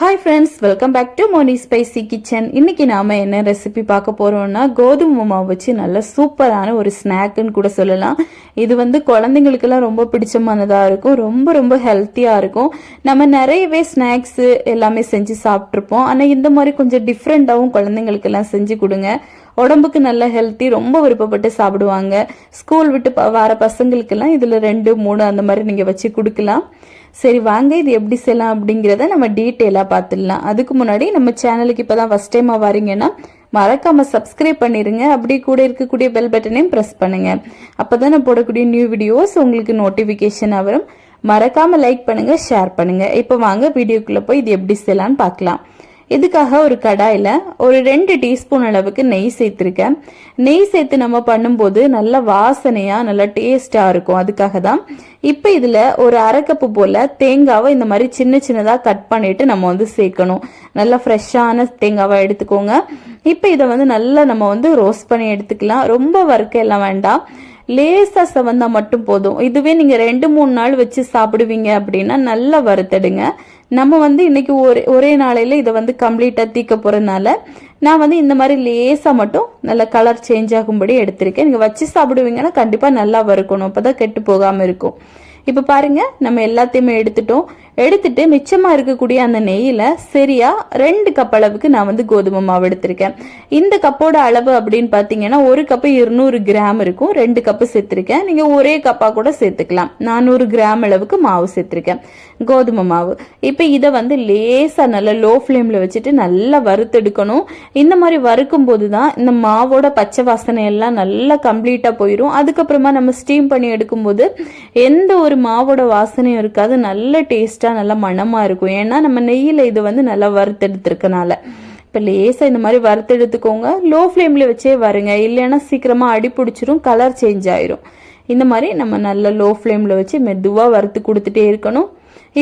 Hi friends welcome back to Moni spicy kitchen இன்னைக்கு நாம என்ன ரெசிபி பார்க்க போறோம்னா கோதுமை மாவு வச்சு நல்ல சூப்பரான ஒரு ஸ்நாக்குன்னு கூட சொல்லலாம். இது வந்து குழந்தைங்களுக்கெல்லாம் ரொம்ப பிடிச்சமானதாக இருக்கும் ரொம்ப ரொம்ப ஹெல்த்தியாக இருக்கும். நம்ம நிறையவே ஸ்நாக்ஸ் எல்லாமே செஞ்சு சாப்பிட்ருப்போம் ஆனால் இந்த மாதிரி கொஞ்சம் டிஃப்ரெண்டாகவும் குழந்தைங்களுக்கெல்லாம் செஞ்சு கொடுங்க. உடம்புக்கு நல்ல ஹெல்த்தி ரொம்ப விருப்பப்பட்டு சாப்பிடுவாங்க. ஸ்கூல் விட்டு ப- வர பசங்களுக்கெல்லாம் இதில் ரெண்டு மூணு அந்த மாதிரி நீங்கள் வச்சு கொடுக்கலாம். சரி வாங்க இது எப்படி செய்யலாம் அப்படிங்கிறத நம்ம டீட்டெயிலாக பார்த்துடலாம். அதுக்கு முன்னாடி நம்ம சேனலுக்கு இப்போ தான் ஃபஸ்ட் டைமாக வரீங்கன்னா மறக்காம சப்ஸ்கிரைப் பண்ணிருங்க. அப்படி கூட இருக்கக்கூடிய பெல் பட்டனையும் ப்ரெஸ் பண்ணுங்க. அப்பதான் நான் போடக்கூடிய நியூ வீடியோஸ் உங்களுக்கு நோட்டிஃபிகேஷன் வரும். மறக்காம லைக் பண்ணுங்க ஷேர் பண்ணுங்க. இப்போ வாங்க வீடியோக்குள்ள போய் இது எப்படி செய்யலாம்னு பார்க்கலாம். இதுக்காக ஒரு கடாயில் ஒரு ரெண்டு டீஸ்பூன் அளவுக்கு நெய் சேர்த்துருக்கேன். நெய் சேர்த்து நம்ம பண்ணும்போது நல்ல வாசனையாக நல்லா டேஸ்ட்டாக இருக்கும். அதுக்காக தான் இப்போ இதில் ஒரு அரைக்கப்பு போல் தேங்காவை இந்த மாதிரி சின்ன சின்னதாக கட் பண்ணிட்டு நம்ம வந்து சேர்க்கணும். நல்லா ஃப்ரெஷ்ஷான தேங்காவை எடுத்துக்கோங்க. இப்போ இதை வந்து நல்லா நம்ம வந்து ரோஸ்ட் பண்ணி எடுத்துக்கலாம். ரொம்ப வறுக்க எல்லாம் வேண்டாம். லேசாக செவந்தா மட்டும் போதும். இதுவே நீங்கள் ரெண்டு மூணு நாள் வச்சு சாப்பிடுவீங்க அப்படின்னா நல்லா வறுத்தடுங்க. நம்ம வந்து இன்னைக்கு ஒரே ஒரே நாளையில் இதை வந்து கம்ப்ளீட்டாக தீக்க போகிறதுனால நான் வந்து இந்த மாதிரி லேசாக மட்டும் நல்ல கலர் சேஞ்ச் ஆகும்படி எடுத்திருக்கேன். நீங்கள் வச்சு சாப்பிடுவீங்கன்னா கண்டிப்பாக நல்லா வறுக்கணும். அப்போ தான் கெட்டு போகாமல் இருக்கும். இப்போ பாருங்க நம்ம எல்லாத்தையுமே எடுத்துட்டோம். எடுத்துட்டு மிச்சமாக இருக்கக்கூடிய அந்த நெய்யில் சரியா ரெண்டு கப் அளவுக்கு நான் வந்து கோதுமை மாவு எடுத்திருக்கேன். இந்த கப்போட அளவு அப்படின்னு பார்த்தீங்கன்னா ஒரு கப்பு இருநூறு கிராம் இருக்கும். ரெண்டு கப்பு சேர்த்துருக்கேன். நீங்கள் ஒரே கப்பாக கூட சேர்த்துக்கலாம். நானூறு கிராம் அளவுக்கு மாவு சேர்த்துருக்கேன். கோதுமை மாவு. இப்போ இதை வந்து லேசாக நல்லா லோ ஃப்ளேமில் வச்சுட்டு நல்லா வறுத்தெடுக்கணும். இந்த மாதிரி வறுக்கும் போது தான் இந்த மாவோட பச்சை வாசனை எல்லாம் நல்லா கம்ப்ளீட்டாக போயிடும் அதுக்கப்புறமா நம்ம ஸ்டீம் பண்ணி எடுக்கும்போது எந்த ஒரு மாவோட வாசனையும் இருக்காது. நல்ல டேஸ்ட்டாக நல்ல மணமாக இருக்கும். ஏன்னா நம்ம நெய்யில் இது வந்து நல்லா வறுத்தெடுத்துருக்கனால. இப்போ லேசாக இந்த மாதிரி வறுத்தெடுத்துக்கோங்க. லோ ஃப்ளேமில் வச்சே வருங்க. இல்லைன்னா சீக்கிரமாக அடி பிடிச்சிரும் கலர் சேஞ்ச் ஆயிரும். இந்த மாதிரி நம்ம நல்ல லோ ஃப்ளேமில் வச்சு மெதுவாக வறுத்து கொடுத்துட்டே இருக்கணும்.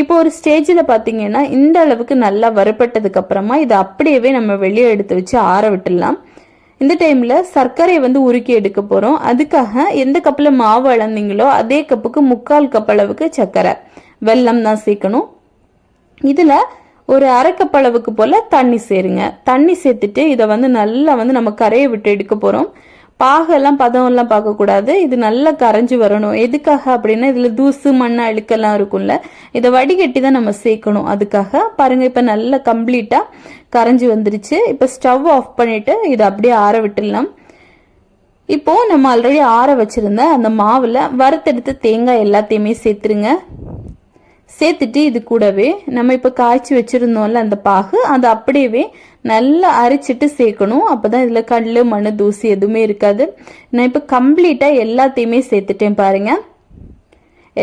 இப்போ ஒரு ஸ்டேஜில் பார்த்தீங்கன்னா இந்த அளவுக்கு நல்லா வறுப்பட்டதுக்கு அப்புறமா இதை அப்படியே நம்ம வெளியே எடுத்து வச்சு ஆற விட்டுடலாம். இந்த டைமில் சர்க்கரையை வந்து உருக்கி எடுக்க போகிறோம் அதுக்காக எந்த கப்பில் மாவு அளந்தீங்களோ அதே கப்புக்கு முக்கால் கப் அளவுக்கு சர்க்கரை. வெல்லம் தான் சேர்க்கணும். இதில் ஒரு அரைக்கப் அளவுக்கு போல் தண்ணி சேருங்க. தண்ணி சேர்த்துட்டு இதை வந்து நல்லா வந்து நம்ம கரையை விட்டு எடுக்க போகிறோம் பாகெல்லாம் பதம் எல்லாம் பார்க்கக்கூடாது. இது நல்லா கரைஞ்சி வரணும். எதுக்காக அப்படின்னா இதில் தூசு மண் அழுக்கெல்லாம் இருக்கும்ல இதை வடிகட்டி தான் நம்ம சேர்க்கணும். அதுக்காக பாருங்கள் இப்போ நல்லா கம்ப்ளீட்டாக கரைஞ்சி வந்துருச்சு. இப்போ ஸ்டவ் ஆஃப் பண்ணிவிட்டு இதை அப்படியே ஆற விட்டுடலாம். இப்போ நம்ம ஆல்ரெடி ஆற வச்சுருந்த அந்த மாவில் வறுத்தெடுத்த தேங்காய் எல்லாத்தையுமே சேர்த்துருங்க. சேர்த்துட்டு இது கூடவே நம்ம இப்போ காய்ச்சி வச்சுருந்தோம்ல அந்த பாகு அதை அப்படியே நல்லா அரைச்சிட்டு சேர்க்கணும். அப்போ தான் இதில் கல் மண் தூசி எதுவுமே இருக்காது. நான் இப்போ கம்ப்ளீட்டாக எல்லாத்தையுமே சேர்த்துட்டேன் பாருங்கள்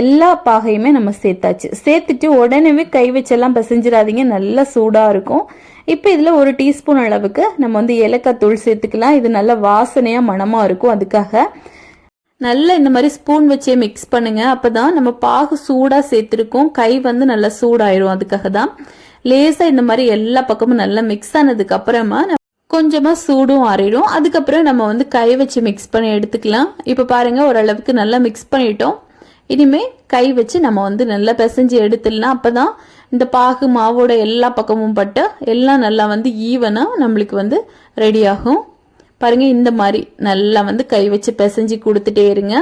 எல்லா பாகையுமே நம்ம சேர்த்தாச்சு. சேர்த்துட்டு உடனே கை வச்செல்லாம் பிசைஞ்சிடாதீங்க. நல்லா சூடாக இருக்கும். இப்போ இதில் ஒரு டீஸ்பூன் அளவுக்கு நம்ம வந்து ஏலக்காய் தூள் சேர்த்துக்கலாம். இது நல்ல வாசனையாக மனமாக இருக்கும். அதுக்காக நல்லா இந்த மாதிரி ஸ்பூன் வச்சே மிக்ஸ் பண்ணுங்க. அப்பதான் நம்ம பாகு சூடா சேர்த்துருக்கோம். கை வந்து நல்லா சூடாயிரும். அதுக்காக தான் லேசா இந்த மாதிரி எல்லா பக்கமும் நல்லா மிக்ஸ் ஆனதுக்கு அப்புறமா கொஞ்சமா சூடும் ஆறிடும். அதுக்கப்புறம் நம்ம வந்து கை வச்சு மிக்ஸ் பண்ணி எடுத்துக்கலாம். இப்ப பாருங்க ஓரளவுக்கு நல்லா மிக்ஸ் பண்ணிட்டோம். இனிமே கை வச்சு நம்ம வந்து நல்லா பிசைஞ்சு எடுத்துடலாம். அப்பதான் இந்த பாகு மாவோட எல்லா பக்கமும் பட்டு எல்லாம் நல்லா வந்து ஈவனா நம்மளுக்கு வந்து ரெடி ஆகும். பாருங்க இந்த மாதிரி நல்லா வந்து கை வச்சு பிசைஞ்சு கொடுத்துட்டே இருங்க.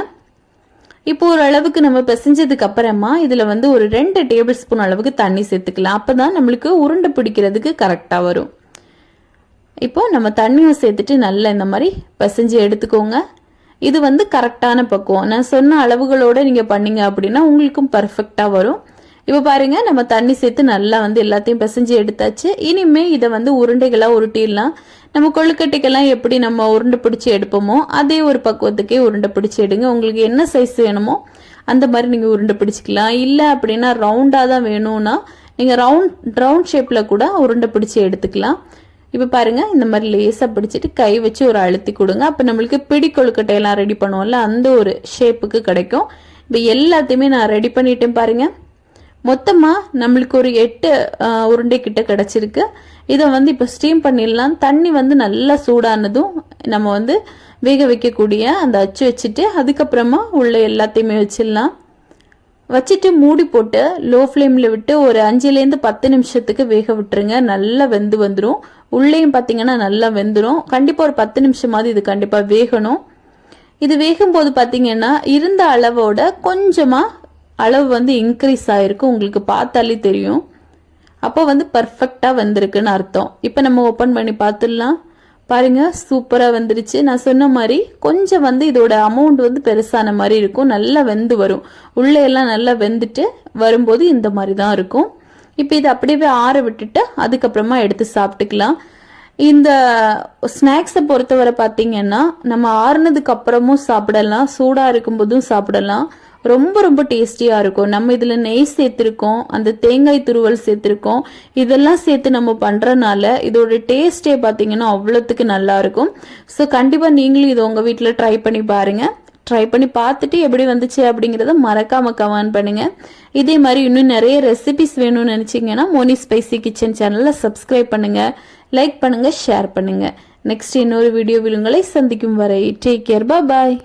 இப்போ ஒரு அளவுக்கு நம்ம பிசைஞ்சதுக்கு அப்புறமா இதுல வந்து ஒரு ரெண்டு டேபிள் ஸ்பூன் அளவுக்கு தண்ணி சேர்த்துக்கலாம். அப்பதான் நம்மளுக்கு உருண்டை பிடிக்கிறதுக்கு கரெக்டா வரும். இப்போ நம்ம தண்ணியும் சேர்த்துட்டு நல்லா இந்த மாதிரி பிசைஞ்சு எடுத்துக்கோங்க. இது வந்து கரெக்டான பக்குவம். நான் சொன்ன அளவுகளோட நீங்க பண்ணீங்க அப்படின்னா உங்களுக்கும் பர்ஃபெக்டா வரும். இப்போ பாருங்க நம்ம தண்ணி சேர்த்து நல்லா வந்து எல்லாத்தையும் பிசைஞ்சு எடுத்தாச்சு. இனிமே இதை வந்து உருண்டைகளாக உருட்டிடலாம். நம்ம கொழுக்கட்டைக்கெல்லாம் எப்படி நம்ம உருண்டை பிடிச்சி எடுப்போமோ அதே ஒரு பக்குவத்துக்கே உருண்டை பிடிச்சி எடுங்க. உங்களுக்கு என்ன சைஸ் வேணுமோ அந்த மாதிரி நீங்கள் உருண்டை பிடிச்சிக்கலாம். இல்லை அப்படின்னா ரவுண்டாக தான் வேணும்னா நீங்கள் ரவுண்ட் ரவுண்ட் ஷேப்பில் கூட உருண்டை பிடிச்சி எடுத்துக்கலாம். இப்போ பாருங்கள் இந்த மாதிரி லேசாக பிடிச்சிட்டு கை வச்சு ஒரு அழுத்தி கொடுங்க. அப்போ நம்மளுக்கு பிடி கொழுக்கட்டையெல்லாம் ரெடி பண்ணுவோம்ல அந்த ஒரு ஷேப்புக்கு கிடைக்கும். இப்போ எல்லாத்தையுமே நான் ரெடி பண்ணிட்டேன் பாருங்கள் மொத்தமாக நம்மளுக்கு ஒரு எட்டு உருண்டை கிட்ட கிடச்சிருக்கு. இதை வந்து இப்போ ஸ்டீம் பண்ணிடலாம். தண்ணி வந்து நல்லா சூடானதும் நம்ம வந்து வேக வைக்கக்கூடிய அந்த அச்சு வச்சுட்டு அதுக்கப்புறமா உள்ள எல்லாத்தையுமே வச்சிடலாம். வச்சுட்டு மூடி போட்டு லோ ஃப்ளேமில் விட்டு ஒரு அஞ்சுலேருந்து பத்து நிமிஷத்துக்கு வேக விட்டுருங்க. நல்லா வெந்து வந்துடும் உள்ளேயும் பார்த்தீங்கன்னா நல்லா வெந்துடும் கண்டிப்பாக ஒரு பத்து நிமிஷமாவது இது கண்டிப்பாக வேகணும். இது வேகும்போது பார்த்தீங்கன்னா இருந்த அளவோட கொஞ்சமாக அளவு வந்து இன்க்ரீஸ் ஆகிருக்கு உங்களுக்கு பார்த்தாலே தெரியும். அப்போ வந்து பர்ஃபெக்டாக வந்திருக்குன்னு அர்த்தம். இப்போ நம்ம ஓப்பன் பண்ணி பார்த்துடலாம். பாருங்கள் சூப்பராக வந்துருச்சு. நான் சொன்ன மாதிரி கொஞ்சம் வந்து இதோட அமௌண்ட் வந்து பெருசான மாதிரி இருக்கும். நல்லா வெந்து வரும். உள்ளே எல்லாம் நல்லா வெந்துட்டு வரும்போது இந்த மாதிரி தான் இருக்கும். இப்போ இதை அப்படியே ஆற விட்டுட்டு அதுக்கப்புறமா எடுத்து சாப்பிட்டுக்கலாம். இந்த ஸ்நாக்ஸை பொறுத்தவரை பார்த்தீங்கன்னா நம்ம ஆறுனதுக்கு அப்புறமும் சாப்பிடலாம். சூடாக இருக்கும்போதும் சாப்பிடலாம். ரொம்ப ரொம்ப டேஸ்டியாக இருக்கும். நம்ம இதில் நெய் சேர்த்துருக்கோம் அந்த தேங்காய் துருவல் சேர்த்துருக்கோம். இதெல்லாம் சேர்த்து நம்ம பண்ணுறனால இதோட டேஸ்டே பார்த்தீங்கன்னா அவ்வளோத்துக்கு நல்லாயிருக்கும் ஸோ கண்டிப்பாக நீங்களும் இதை உங்கள் வீட்டில் ட்ரை பண்ணி பாருங்கள் ட்ரை பண்ணி பார்த்துட்டு எப்படி வந்துச்சு அப்படிங்கிறத மறக்காம கமெண்ட் பண்ணுங்க. இதே மாதிரி இன்னும் நிறைய ரெசிபிஸ் வேணும்னு நினச்சிங்கன்னா மோனி ஸ்பைசி கிச்சன் சேனலில் சப்ஸ்கிரைப் பண்ணுங்க. லைக் பண்ணுங்க ஷேர் பண்ணுங்க. நெக்ஸ்ட் இன்னொரு வீடியோவில் உங்களை சந்திக்கும் வரை டேக் கேர் பாய்